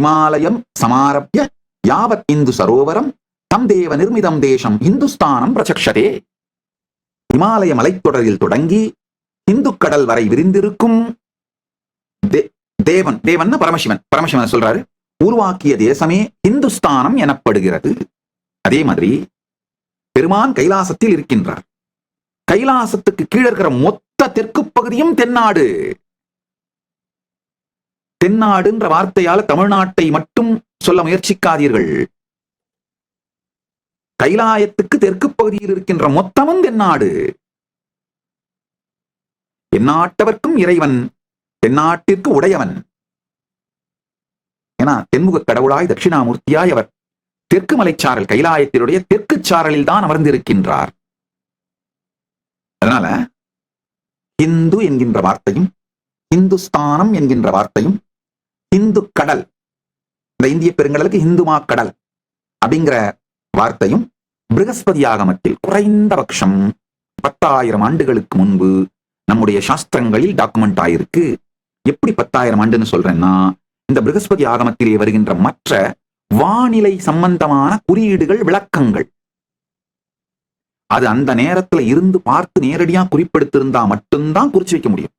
இமாலயம் சமாரப்ய யாவத் இந்து சரோவரம் தம் தேவ நிர்மிதம் தேசம் இந்துஸ்தானம் பிரச்சக்ஷதே இமாலய மலைத்தொடரில் தொடங்கி இந்து கடல் வரை விரிந்திருக்கும் தே- தேவன் தேவன் பரமசிவன் பரமசிவன் சொல்றாரு. உருவாக்கிய தேசமே இந்துஸ்தானம் எனப்படுகிறது. அதே மாதிரி பெருமான் கைலாசத்தில் இருக்கின்றார். கைலாசத்துக்கு கீழே இருக்கிற மொத்த தெற்கு பகுதியும் தென்னாடு. தென்னாடுன்ற வார்த்தையால தமிழ்நாட்டை மட்டும் சொல்ல முயற்சிக்காதீர்கள். கைலாயத்துக்கு தெற்கு பகுதியில் இருக்கின்ற மொத்தமும் தென்னாடு. தென்னாட்டவர்க்கும் இறைவன் தென்னாட்டிற்கு உடையவன். ஏன்னா தென்முக கடவுளாய் தட்சிணாமூர்த்தியாய் அவர் தெற்கு மலைச்சாரல் கைலாயத்தினுடைய தெற்கு சாரலில் தான் அமர்ந்திருக்கின்றார். அதனால இந்து என்கின்ற வார்த்தையும் இந்துஸ்தானம் என்கின்ற வார்த்தையும் இந்து கடல். இந்த இந்திய பெருங்கடலுக்கு இந்துமா கடல் அப்படிங்கிற வார்த்தையும் பிருகஸ்பதி ஆகமத்தில் குறைந்தபட்சம் பத்தாயிரம் ஆண்டுகளுக்கு முன்பு நம்முடைய சாஸ்திரங்களில் டாக்குமெண்ட் ஆயிருக்கு. எப்படி பத்தாயிரம் ஆண்டுன்னு சொல்றேன்னா இந்த பிருகஸ்பதி ஆகமத்திலே வருகின்ற மற்ற வானிலை சம்பந்தமான குறியீடுகள் விளக்கங்கள். அது அந்த நேரத்துல இருந்து பார்த்து நேரடியா குறிப்பெடுத்திருந்தா மட்டும்தான் குறிச்சு வைக்க முடியும்.